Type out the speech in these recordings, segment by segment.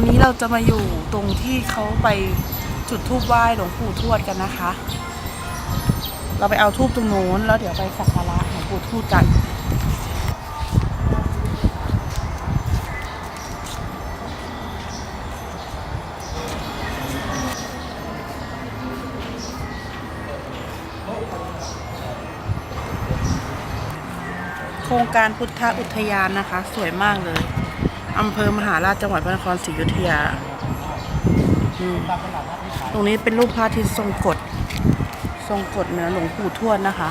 ตอนนี้เราจะมาอยู่ตรงที่เขาไปจุดธูปไหว้หลวงปู่ทวดกันนะคะ เราไปเอาธูปตรงโน้นแล้วเดี๋ยวไปสักการะหลวงปู่ทวดกันโครงการพุทธอุทยานนะคะ สวยมากเลย อำเภอมหาราชจังหวัดพระนครศรีอยุธยา ตรงนี้เป็นรูปพระอาทิตย์ทรงกฎทรงกฎเหนือหลวงปู่ทวดนะคะ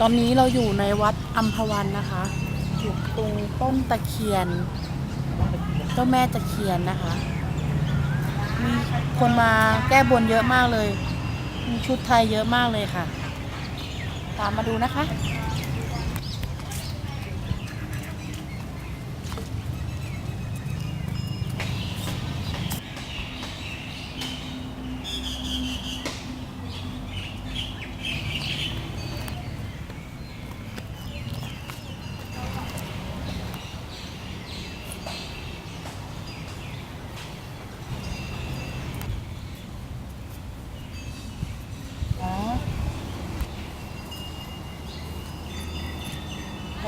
ตอนนี้เราอยู่ในวัดอัมพวันนะคะ อยู่ตรงต้นตะเคียน เจ้าแม่ตะเคียนนะคะมีคนมาแก้บนเยอะมากเลย มีชุดไทยเยอะมากเลยค่ะ ตามมาดูนะคะ อ๋อ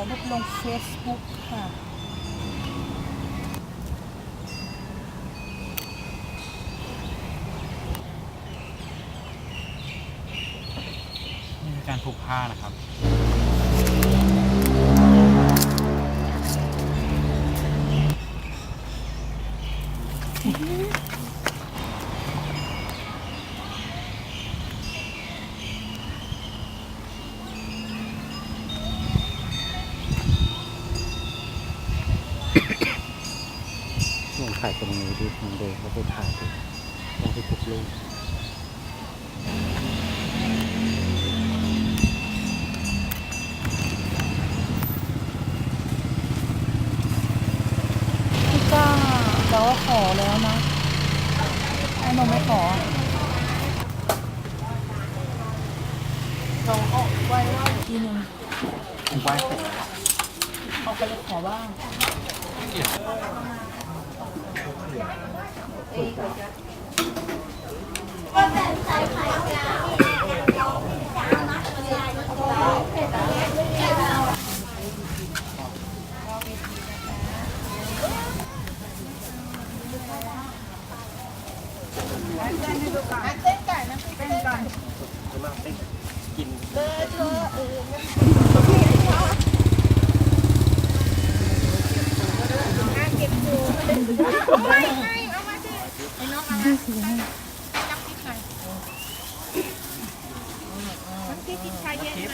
ขอรูปลงเฟซบุ๊กค่ะ นี่คือการผูกผ้านะครับ ลองถ่ายตรงนี้ดิลองเดินเข้าไปถ่ายดิลองไปทุกรูปพี่ก้าเราก็ขอแล้วนะไอ้นมไม่ขอลองออกไว้ว่าทีหนึ่งไหว้เสร็จแล้ วเป็นสายขอบ้าว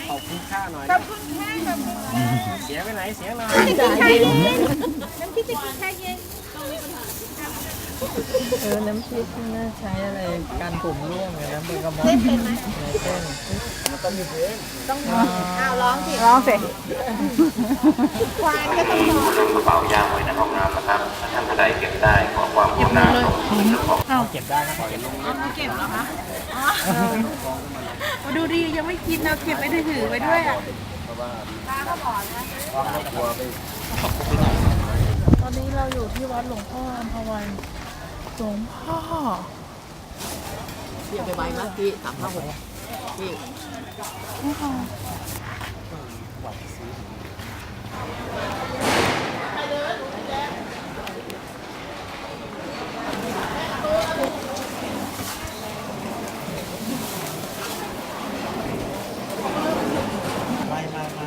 ขอบคุณค่าหน่อย ขอบคุณค่ะขอบคุณเสียไปไหนเสียหน่อยน้ำพริกชาเย็นน้ำพริกจะกินชาเย็น เออ น้ำพริกน่าใช้อะไรการผมร่วงเนี่ยนะเบอร์กระมอเต้นเป็นไหมไหนเต้นต้องร้องอ้าวร้องสิร้องสิควานก็ต้องร้องกระเป๋ายางไว้ในห้องน้ำนะครับถ้าท่านใดเก็บได้ขอความกรุณาส่งเจ้าของเก็บได้นะขอเก็บลงเอามาเก็บเหรอคะมาดูดียังไม่กินเราเก็บไว้ได้ถือไว้ด้วยอะตอนนี้เราอยู่ที่วัดหลวงพ่ออัมพวัน หงพ่อเรียกไปใบนมั้พี่สามห้าหกพี่ไม่ค่ะไปไม่ม่